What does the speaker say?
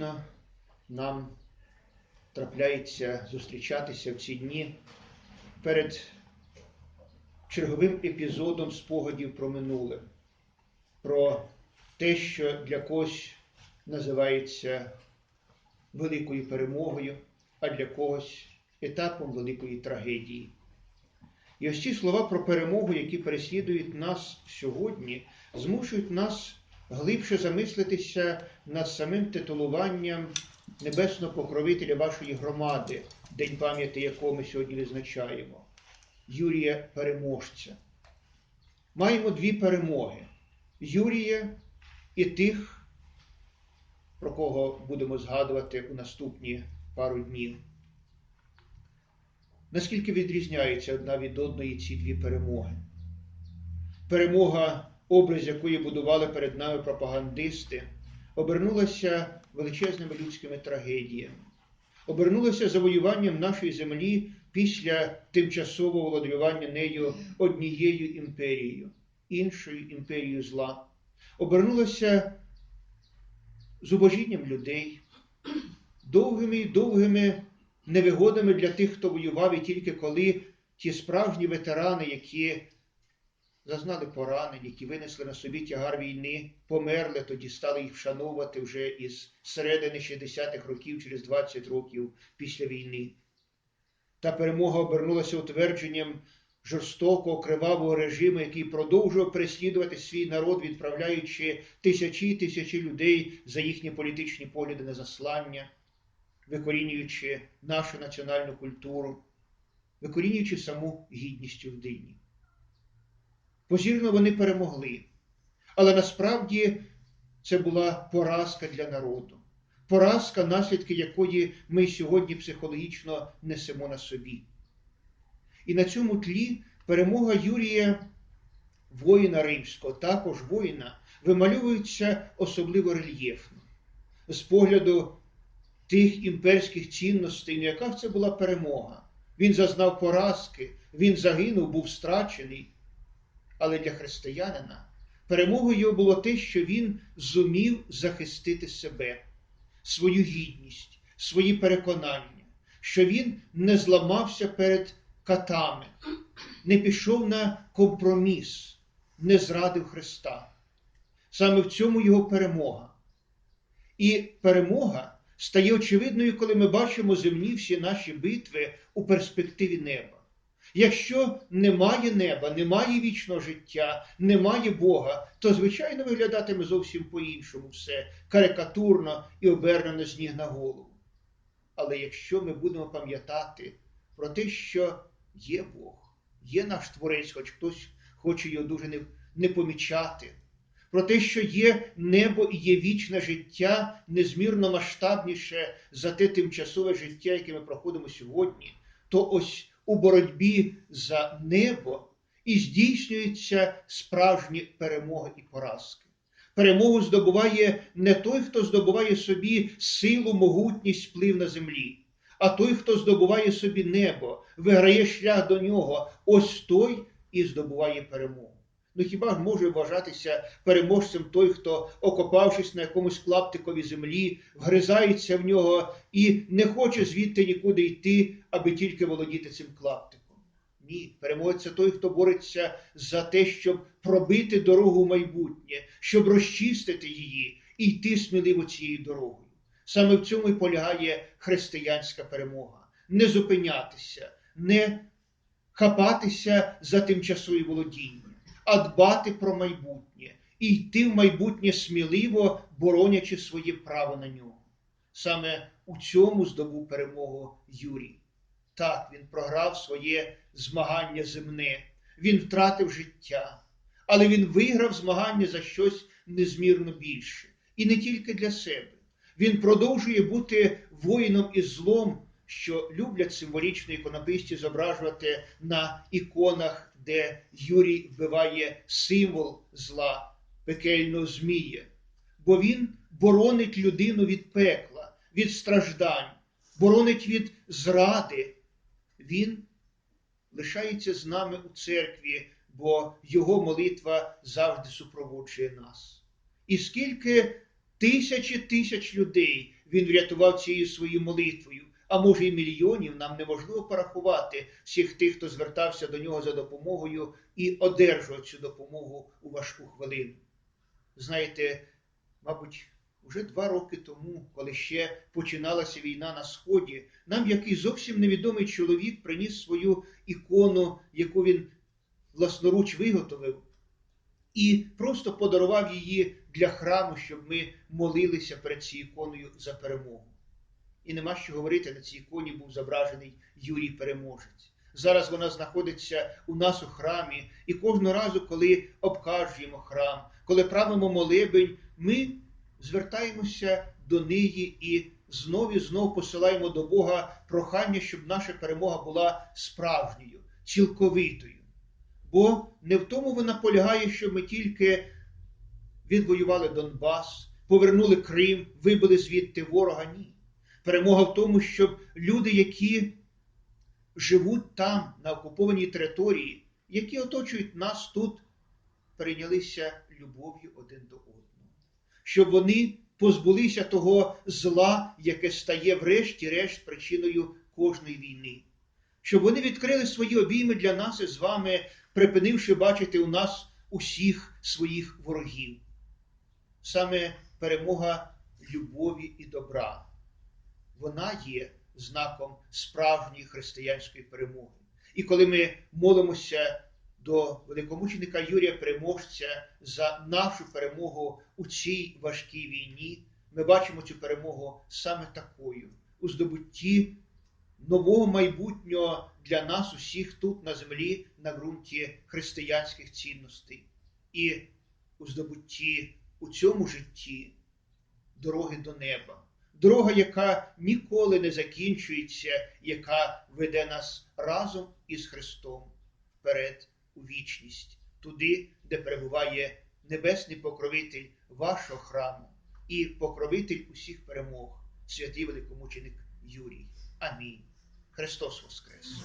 періодично нам трапляється зустрічатися в ці дні перед черговим епізодом спогадів про минуле, про те, що для когось називається великою перемогою, а для когось етапом великої трагедії. І ось ці слова про перемогу, які переслідують нас сьогодні, змушують нас глибше замислитися над самим титулуванням небесного покровителя вашої громади, день пам'яті якого ми сьогодні відзначаємо, Юрія Переможця. Маємо дві перемоги: Юрія і тих, про кого будемо згадувати у наступні пару днів. Наскільки відрізняються одна від одної ці дві перемоги? Перемога, образ якої будували перед нами пропагандисти, обернулася величезними людськими трагедіями, обернулася завоюванням нашої землі після тимчасового володарювання нею однією імперією, іншою імперією зла, обернулася зубожінням людей, довгими і довгими невигодами для тих, хто воював, і тільки коли ті справжні ветерани, які зазнали поранень, які винесли на собі тягар війни, померли, тоді стали їх вшановувати вже із середини 60-х років, через 20 років після війни. Та перемога обернулася утвердженням жорстокого кривавого режиму, який продовжував переслідувати свій народ, відправляючи тисячі і тисячі людей за їхні політичні погляди на заслання, викорінюючи нашу національну культуру, викорінюючи саму гідність людині. Позірно вони перемогли, але насправді це була поразка для народу, поразка, наслідки якої ми сьогодні психологічно несемо на собі. І на цьому тлі перемога Юрія, воїна римського, також воїна, вимальовується особливо рельєфно. З погляду тих імперських цінностей, на яках це була перемога. Він зазнав поразки, він загинув, був страчений. Але для християнина перемогою було те, що він зумів захистити себе, свою гідність, свої переконання, що він не зламався перед катами, не пішов на компроміс, не зрадив Христа. Саме в цьому його перемога. І перемога стає очевидною, коли ми бачимо земні всі наші битви у перспективі неба. Якщо немає неба, немає вічного життя, немає Бога, то, звичайно, виглядатиме зовсім по-іншому все карикатурно і обернено з ніг на голову. Але якщо ми будемо пам'ятати про те, що є Бог, є наш Творець, хоч хтось хоче його дуже не, не помічати, про те, що є небо і є вічне життя, незмірно масштабніше за те тимчасове життя, яке ми проходимо сьогодні, то ось у боротьбі за небо і здійснюються справжні перемоги і поразки. Перемогу здобуває не той, хто здобуває собі силу, могутність, вплив на землі, а той, хто здобуває собі небо, виграє шлях до нього, ось той і здобуває перемогу. Ну хіба ж може вважатися переможцем той, хто, окопавшись на якомусь клаптикові землі, вгризається в нього і не хоче звідти нікуди йти, аби тільки володіти цим клаптиком? Ні, переможець це той, хто бореться за те, щоб пробити дорогу в майбутнє, щоб розчистити її і йти сміливо цією дорогою. Саме в цьому і полягає християнська перемога. Не зупинятися, не хапатися за тимчасові володіння а дбати про майбутнє і йти в майбутнє сміливо, боронячи своє право на нього. Саме у цьому здобув перемогу Юрій. Так, він програв своє змагання земне, він втратив життя, але він виграв змагання за щось незмірно більше. І не тільки для себе. Він продовжує бути воїном із злом, що люблять символічно іконописці зображувати на іконах де Юрій вбиває символ зла, пекельного змія, бо він боронить людину від пекла, від страждань, боронить від зради. Він лишається з нами у церкві, бо Його молитва завжди супроводжує нас. І скільки тисячі тисяч людей він врятував цією своєю молитвою. А може, і мільйонів нам неможливо порахувати всіх тих, хто звертався до нього за допомогою і одержував цю допомогу у важку хвилину. Знаєте, мабуть, вже два роки тому, коли ще починалася війна на Сході, нам який зовсім невідомий чоловік приніс свою ікону, яку він власноруч виготовив, і просто подарував її для храму, щоб ми молилися перед цією іконою за перемогу. І нема що говорити, на цій іконі був зображений Юрій Переможець. Зараз вона знаходиться у нас у храмі, і кожного разу, коли обкажуємо храм, коли правимо молебень, ми звертаємося до неї і знов і знов посилаємо до Бога прохання, щоб наша перемога була справжньою, цілковитою. Бо не в тому вона полягає, що ми тільки відвоювали Донбас, повернули Крим, вибили звідти ворога. Ні. Перемога в тому, щоб люди, які живуть там, на окупованій території, які оточують нас тут, перейнялися любов'ю один до одного, щоб вони позбулися того зла, яке стає врешті-решт причиною кожної війни, щоб вони відкрили свої обійми для нас і з вами, припинивши бачити у нас усіх своїх ворогів. Саме перемога любові і добра. Вона є знаком справжньої християнської перемоги. І коли ми молимося до великомученика Юрія Переможця за нашу перемогу у цій важкій війні, ми бачимо цю перемогу саме такою, у здобутті нового майбутнього для нас, усіх тут на землі, на ґрунті християнських цінностей, і у здобутті у цьому житті дороги до неба. Дорога, яка ніколи не закінчується, яка веде нас разом із Христом вперед у вічність, туди, де перебуває небесний покровитель вашого храму і покровитель усіх перемог, святий великомученик Юрій. Амінь. Христос Воскрес!